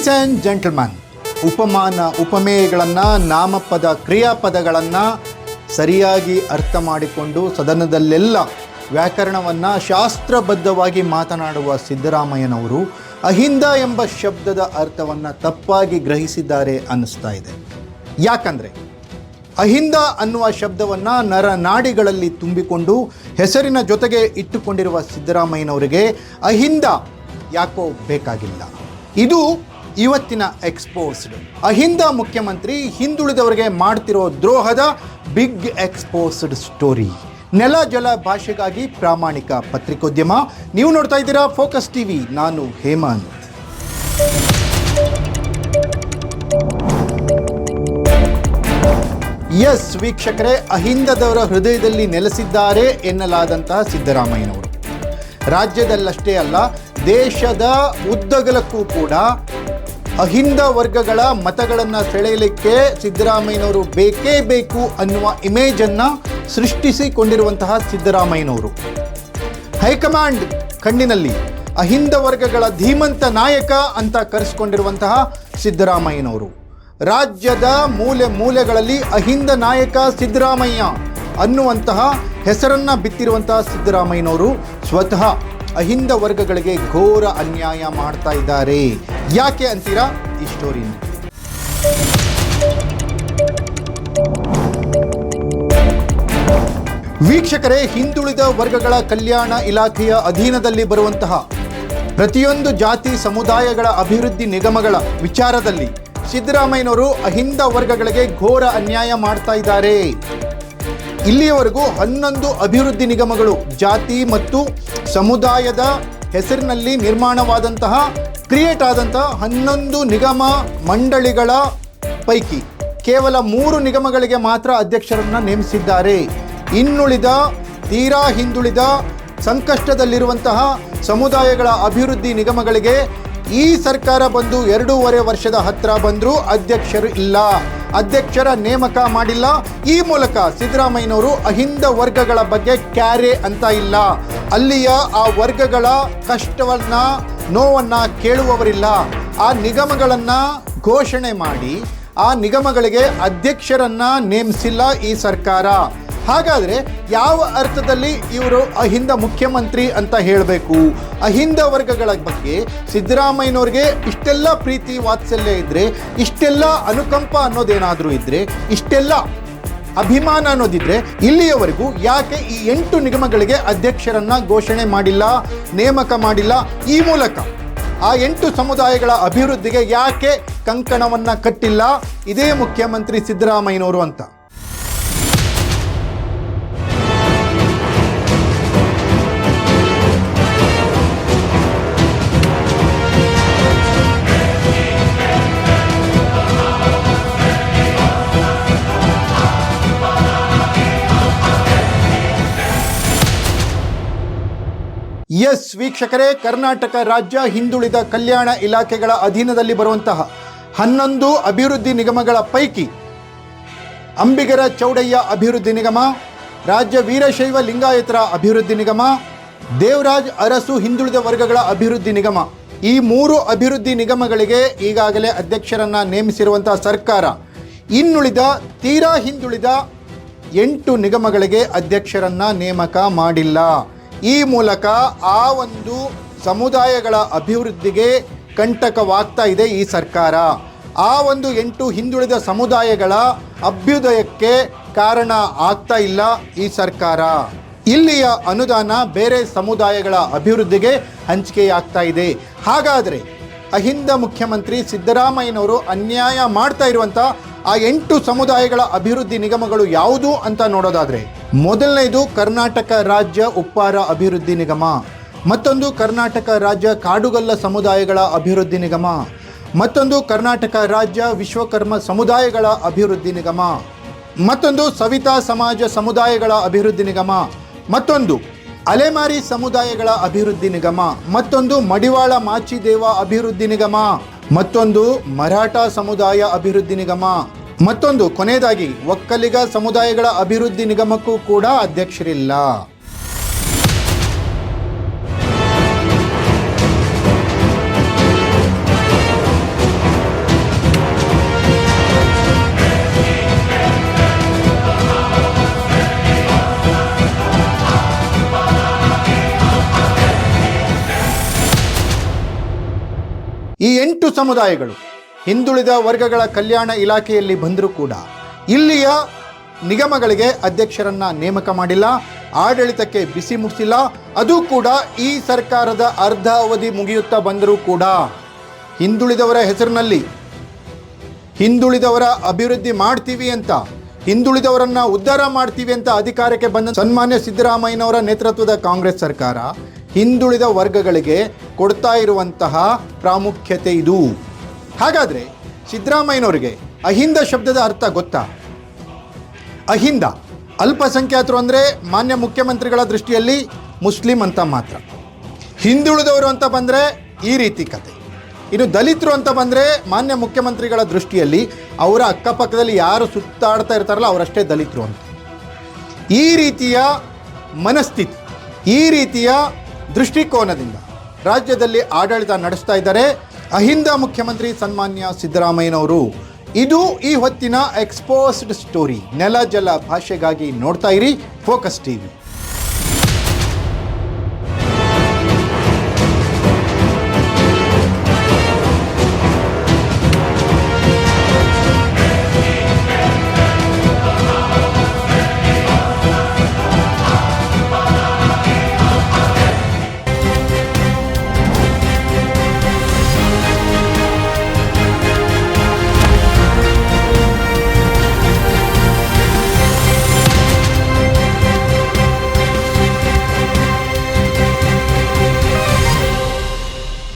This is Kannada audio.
ಲೇಡೀಸ್ ಆ್ಯಂಡ್ ಜೆಂಟಲ್ಮನ್ ಉಪಮಾನ ಉಪಮೇಯಗಳನ್ನು, ನಾಮಪದ ಕ್ರಿಯಾಪದಗಳನ್ನು ಸರಿಯಾಗಿ ಅರ್ಥ ಮಾಡಿಕೊಂಡು ಸದನದಲ್ಲೆಲ್ಲ ವ್ಯಾಕರಣವನ್ನು ಶಾಸ್ತ್ರಬದ್ಧವಾಗಿ ಮಾತನಾಡುವ ಸಿದ್ದರಾಮಯ್ಯನವರು ಅಹಿಂದ ಎಂಬ ಶಬ್ದದ ಅರ್ಥವನ್ನು ತಪ್ಪಾಗಿ ಗ್ರಹಿಸಿದ್ದಾರೆ ಅನ್ನಿಸ್ತಾ ಇದೆ. ಯಾಕಂದರೆ ಅಹಿಂದ ಅನ್ನುವ ಶಬ್ದವನ್ನು ನರನಾಡಿಗಳಲ್ಲಿ ತುಂಬಿಕೊಂಡು ಹೆಸರಿನ ಜೊತೆಗೆ ಇಟ್ಟುಕೊಂಡಿರುವ ಸಿದ್ದರಾಮಯ್ಯನವರಿಗೆ ಅಹಿಂದ ಯಾಕೋ ಬೇಕಾಗಿಲ್ಲ. ಇದು ಇವತ್ತಿನ ಎಕ್ಸ್ಪೋಸ್ಡ್ ಅಹಿಂದ ಮುಖ್ಯಮಂತ್ರಿ ಹಿಂದುಳಿದವರಿಗೆ ಮಾಡ್ತಿರೋ ದ್ರೋಹದ ಬಿಗ್ ಎಕ್ಸ್ಪೋಸ್ಡ್ ಸ್ಟೋರಿ ನೆಲ ಜಲ ಭಾಷೆಗಾಗಿ ಪ್ರಾಮಾಣಿಕ ಪತ್ರಿಕೋದ್ಯಮ. ನೀವು ನೋಡ್ತಾ ಇದ್ದೀರಾ ಫೋಕಸ್ ಟಿವಿ ನಾನು ಹೇಮಂತ್ ಎಸ್ ವೀಕ್ಷಕರೇ, ಅಹಿಂದದವರ ಹೃದಯದಲ್ಲಿ ನೆಲೆಸಿದ್ದಾರೆ ಎನ್ನಲಾದಂತಹ ಸಿದ್ದರಾಮಯ್ಯನವರು. ರಾಜ್ಯದಲ್ಲಷ್ಟೇ ಅಲ್ಲ, ದೇಶದ ಉದ್ದಗಲಕ್ಕೂ ಕೂಡ ಅಹಿಂದ ವರ್ಗಗಳ ಮತಗಳನ್ನು ಸೆಳೆಯಲಿಕ್ಕೆ ಸಿದ್ದರಾಮಯ್ಯನವರು ಬೇಕೇ ಬೇಕು ಅನ್ನುವ ಇಮೇಜನ್ನು ಸೃಷ್ಟಿಸಿಕೊಂಡಿರುವಂತಹ ಸಿದ್ದರಾಮಯ್ಯನವರು. ಹೈಕಮಾಂಡ್ ಕಣ್ಣಿನಲ್ಲಿ ಅಹಿಂದ ವರ್ಗಗಳ ಧೀಮಂತ ನಾಯಕ ಅಂತ ಕರೆಸಿಕೊಂಡಿರುವಂತಹ ಸಿದ್ದರಾಮಯ್ಯನವರು. ರಾಜ್ಯದ ಮೂಲೆ ಮೂಲೆಗಳಲ್ಲಿ ಅಹಿಂದ ನಾಯಕ ಸಿದ್ದರಾಮಯ್ಯ ಅನ್ನುವಂತಹ ಹೆಸರನ್ನ ಬಿತ್ತಿರುವಂತಹ ಸಿದ್ದರಾಮಯ್ಯನವರು ಸ್ವತಃ ಅಹಿಂದ ವರ್ಗಗಳಿಗೆ ಘೋರ ಅನ್ಯಾಯ ಮಾಡ್ತಾ ಇದ್ದಾರೆ. ಯಾಕೆ ಅಂತೀರಾ ಈ ಸ್ಟೋರಿನ ವೀಕ್ಷಕರೇ, ಹಿಂದುಳಿದ ವರ್ಗಗಳ ಕಲ್ಯಾಣ ಇಲಾಖೆಯ ಅಧೀನದಲ್ಲಿ ಬರುವಂತಹ ಪ್ರತಿಯೊಂದು ಜಾತಿ ಸಮುದಾಯಗಳ ಅಭಿವೃದ್ಧಿ ನಿಗಮಗಳ ವಿಚಾರದಲ್ಲಿ ಸಿದ್ದರಾಮಯ್ಯನವರು ಅಹಿಂದ ವರ್ಗಗಳಿಗೆ ಘೋರ ಅನ್ಯಾಯ ಮಾಡ್ತಾ ಇದ್ದಾರೆ. ಇಲ್ಲಿಯವರೆಗೂ ಹನ್ನೊಂದು ಅಭಿವೃದ್ಧಿ ನಿಗಮಗಳು ಜಾತಿ ಮತ್ತು ಸಮುದಾಯದ ಹೆಸರಿನಲ್ಲಿ ನಿರ್ಮಾಣವಾದಂತಹ ಕ್ರಿಯೇಟ್ ಆದಂಥ ಹನ್ನೊಂದು ನಿಗಮ ಮಂಡಳಿಗಳ ಪೈಕಿ ಕೇವಲ ಮೂರು ನಿಗಮಗಳಿಗೆ ಮಾತ್ರ ಅಧ್ಯಕ್ಷರನ್ನು ನೇಮಿಸಿದ್ದಾರೆ. ಇನ್ನುಳಿದ, ತೀರಾ ಹಿಂದುಳಿದ, ಸಂಕಷ್ಟದಲ್ಲಿರುವಂತಹ ಸಮುದಾಯಗಳ ಅಭಿವೃದ್ಧಿ ನಿಗಮಗಳಿಗೆ ಈ ಸರ್ಕಾರ ಬಂದು ಎರಡೂವರೆ ವರ್ಷದ ಹತ್ರ ಬಂದರೂ ಅಧ್ಯಕ್ಷರು ಇಲ್ಲ. ಅಧ್ಯಕ್ಷರ ನೇಮಕ ಮಾಡಿಲ್ಲ. ಈ ಮೂಲಕ ಸಿದ್ದರಾಮಯ್ಯನವರು ಅಹಿಂದ ವರ್ಗಗಳ ಬಗ್ಗೆ ಕ್ಯಾರೆ ಅಂತ ಇಲ್ಲ. ಅಲ್ಲಿಯ ಆ ವರ್ಗಗಳ ಕಷ್ಟವನ್ನ ನೋವನ್ನ ಕೇಳುವವರಿಲ್ಲ. ಆ ನಿಗಮಗಳನ್ನು ಘೋಷಣೆ ಮಾಡಿ, ಆ ನಿಗಮಗಳಿಗೆ ಅಧ್ಯಕ್ಷರನ್ನ ನೇಮಿಸಿಲ್ಲ ಈ ಸರ್ಕಾರ. ಹಾಗಾದರೆ ಯಾವ ಅರ್ಥದಲ್ಲಿ ಇವರು ಅಹಿಂದ ಮುಖ್ಯಮಂತ್ರಿ ಅಂತ ಹೇಳಬೇಕು? ಅಹಿಂದ ವರ್ಗಗಳ ಬಗ್ಗೆ ಸಿದ್ದರಾಮಯ್ಯನವ್ರಿಗೆ ಇಷ್ಟೆಲ್ಲ ಪ್ರೀತಿ ವಾತ್ಸಲ್ಯ ಇದ್ದರೆ ಇಷ್ಟೆಲ್ಲ ಅನುಕಂಪ ಅನ್ನೋದೇನಾದರೂ ಇದ್ದರೆ ಇಷ್ಟೆಲ್ಲ ಅಭಿಮಾನ ಅನ್ನೋದಿದ್ರೆ ಇಲ್ಲಿಯವರೆಗೂ ಯಾಕೆ ಈ ಎಂಟು ನಿಗಮಗಳಿಗೆ ಅಧ್ಯಕ್ಷರನ್ನ ಘೋಷಣೆ ಮಾಡಿಲ್ಲ, ನೇಮಕ ಮಾಡಿಲ್ಲ? ಈ ಮೂಲಕ ಆ ಎಂಟು ಸಮುದಾಯಗಳ ಅಭಿವೃದ್ಧಿಗೆ ಯಾಕೆ ಕಂಕಣವನ್ನ ಕಟ್ಟಿಲ್ಲ? ಇದೇ ಮುಖ್ಯಮಂತ್ರಿ ಸಿದ್ದರಾಮಯ್ಯನವರು ಅಂತ. ಎಸ್ ವೀಕ್ಷಕರೇ, ಕರ್ನಾಟಕ ರಾಜ್ಯ ಹಿಂದುಳಿದ ಕಲ್ಯಾಣ ಇಲಾಖೆಗಳ ಅಧೀನದಲ್ಲಿ ಬರುವಂತಹ ಹನ್ನೊಂದು ಅಭಿವೃದ್ಧಿ ನಿಗಮಗಳ ಪೈಕಿ ಅಂಬಿಗರ ಚೌಡಯ್ಯ ಅಭಿವೃದ್ಧಿ ನಿಗಮ, ರಾಜ್ಯ ವೀರಶೈವ ಲಿಂಗಾಯತರ ಅಭಿವೃದ್ಧಿ ನಿಗಮ, ದೇವರಾಜ್ ಅರಸು ಹಿಂದುಳಿದ ವರ್ಗಗಳ ಅಭಿವೃದ್ಧಿ ನಿಗಮ. ಈ ಮೂರು ಅಭಿವೃದ್ಧಿ ನಿಗಮಗಳಿಗೆ ಈಗಾಗಲೇ ಅಧ್ಯಕ್ಷರನ್ನ ನೇಮಿಸಿರುವಂತಹ ಸರ್ಕಾರ ಇನ್ನುಳಿದ ತೀರಾ ಹಿಂದುಳಿದ ಎಂಟು ನಿಗಮಗಳಿಗೆ ಅಧ್ಯಕ್ಷರನ್ನ ನೇಮಕ ಮಾಡಿಲ್ಲ. ಈ ಮೂಲಕ ಆ ಒಂದು ಸಮುದಾಯಗಳ ಅಭಿವೃದ್ಧಿಗೆ ಕಂಟಕವಾಗ್ತಾ ಇದೆ ಈ ಸರ್ಕಾರ. ಆ ಒಂದು ಎಂಟು ಹಿಂದುಳಿದ ಸಮುದಾಯಗಳ ಅಭ್ಯುದಯಕ್ಕೆ ಕಾರಣ ಆಗ್ತಾ ಇಲ್ಲ ಈ ಸರ್ಕಾರ. ಇಲ್ಲಿಯ ಅನುದಾನ ಬೇರೆ ಸಮುದಾಯಗಳ ಅಭಿವೃದ್ಧಿಗೆ ಹಂಚಿಕೆಯಾಗ್ತಾ ಇದೆ. ಹಾಗಾದರೆ ಅಹಿಂದ ಮುಖ್ಯಮಂತ್ರಿ ಸಿದ್ದರಾಮಯ್ಯನವರು ಅನ್ಯಾಯ ಮಾಡ್ತಾ ಇರುವಂಥ ಆ ಎಂಟು ಸಮುದಾಯಗಳ ಅಭಿವೃದ್ಧಿ ನಿಗಮಗಳು ಯಾವುದು ಅಂತ ನೋಡೋದಾದ್ರೆ, ಮೊದಲನೇದು ಕರ್ನಾಟಕ ರಾಜ್ಯ ಉಪ್ಪಾರ ಅಭಿವೃದ್ಧಿ ನಿಗಮ, ಮತ್ತೊಂದು ಕರ್ನಾಟಕ ರಾಜ್ಯ ಕಾಡುಗಲ್ಲ ಸಮುದಾಯಗಳ ಅಭಿವೃದ್ಧಿ ನಿಗಮ, ಮತ್ತೊಂದು ಕರ್ನಾಟಕ ರಾಜ್ಯ ವಿಶ್ವಕರ್ಮ ಸಮುದಾಯಗಳ ಅಭಿವೃದ್ಧಿ ನಿಗಮ, ಮತ್ತೊಂದು ಸವಿತಾ ಸಮಾಜ ಸಮುದಾಯಗಳ ಅಭಿವೃದ್ಧಿ ನಿಗಮ, ಮತ್ತೊಂದು ಅಲೆಮಾರಿ ಸಮುದಾಯಗಳ ಅಭಿವೃದ್ಧಿ ನಿಗಮ, ಮತ್ತೊಂದು ಮಡಿವಾಳ ಮಾಚಿದೇವ ಅಭಿವೃದ್ಧಿ ನಿಗಮ ಮತ್ತೊಂದು ಮರಾಠ ಸಮುದಾಯ ಅಭಿವೃದ್ಧಿ ನಿಗಮ. ಮತ್ತೊಂದು ಕೊನೆಯದಾಗಿ ಒಕ್ಕಲಿಗ ಸಮುದಾಯಗಳ ಅಭಿವೃದ್ಧಿ ನಿಗಮಕ್ಕೂ ಕೂಡ ಅಧ್ಯಕ್ಷರಿಲ್ಲ. ಎಂಟು ಸಮುದಾಯಗಳು, ಹಿಂದುಳಿದ ವರ್ಗಗಳ ಕಲ್ಯಾಣ ಇಲಾಖೆಯಲ್ಲಿ ಬಂದರೂ ಕೂಡ ಇಲ್ಲಿಯ ನಿಗಮಗಳಿಗೆ ಅಧ್ಯಕ್ಷರನ್ನ ನೇಮಕ ಮಾಡಿಲ್ಲ, ಆಡಳಿತಕ್ಕೆ ಬಿಸಿ ಮುಟ್ಟಿಸಿಲ್ಲ, ಅದು ಕೂಡ ಈ ಸರ್ಕಾರದ ಅರ್ಧ ಅವಧಿ ಮುಗಿಯುತ್ತಾ ಬಂದರೂ ಕೂಡ ಹಿಂದುಳಿದವರ ಹೆಸರಿನಲ್ಲಿ ಹಿಂದುಳಿದವರ ಅಭಿವೃದ್ಧಿ ಮಾಡ್ತೀವಿ ಅಂತ, ಹಿಂದುಳಿದವರನ್ನ ಉದ್ಧಾರ ಮಾಡ್ತೀವಿ ಅಂತ ಅಧಿಕಾರಕ್ಕೆ ಬಂದ ಸನ್ಮಾನ್ಯ ಸಿದ್ದರಾಮಯ್ಯನವರ ನೇತೃತ್ವದ ಕಾಂಗ್ರೆಸ್ ಸರ್ಕಾರ ಹಿಂದುಳಿದ ವರ್ಗಗಳಿಗೆ ಕೊಡ್ತಾ ಇರುವಂತಹ ಪ್ರಾಮುಖ್ಯತೆ ಇದು. ಹಾಗಾದರೆ ಸಿದ್ದರಾಮಯ್ಯನವರಿಗೆ ಅಹಿಂದ ಶಬ್ದದ ಅರ್ಥ ಗೊತ್ತಾ? ಅಹಿಂದ, ಅಲ್ಪಸಂಖ್ಯಾತರು ಅಂದರೆ ಮಾನ್ಯ ಮುಖ್ಯಮಂತ್ರಿಗಳ ದೃಷ್ಟಿಯಲ್ಲಿ ಮುಸ್ಲಿಂ ಅಂತ ಮಾತ್ರ. ಹಿಂದುಳಿದವರು ಅಂತ ಬಂದರೆ ಈ ರೀತಿ ಕತೆ. ಇನ್ನು ದಲಿತರು ಅಂತ ಬಂದರೆ ಮಾನ್ಯ ಮುಖ್ಯಮಂತ್ರಿಗಳ ದೃಷ್ಟಿಯಲ್ಲಿ ಅವರ ಅಕ್ಕಪಕ್ಕದಲ್ಲಿ ಯಾರು ಸುತ್ತಾಡ್ತಾ ಇರ್ತಾರಲ್ಲ ಅವರಷ್ಟೇ ದಲಿತರು ಅಂತ. ಈ ರೀತಿಯ ಮನಸ್ಥಿತಿ, ಈ ರೀತಿಯ ದೃಷ್ಟಿಕೋನದಿಂದ ರಾಜ್ಯದಲ್ಲಿ ಆಡಳಿತ ನಡೆಸ್ತಾ ಇದ್ದಾರೆ. ಅಹಿಂದ ಮುಖ್ಯಮಂತ್ರಿ ಸನ್ಮಾನ್ಯ ಸಿದ್ದರಾಮಯ್ಯನವರು ಇದು ಈ ಹೊತ್ತಿನ ಎಕ್ಸ್ಪೋಸ್ಡ್ ಸ್ಟೋರಿ ನೆಲ ಜಲ ಭಾಷೆಗಾಗಿ ನೋಡ್ತಾ ಇರಿ ಫೋಕಸ್ ಟಿವಿ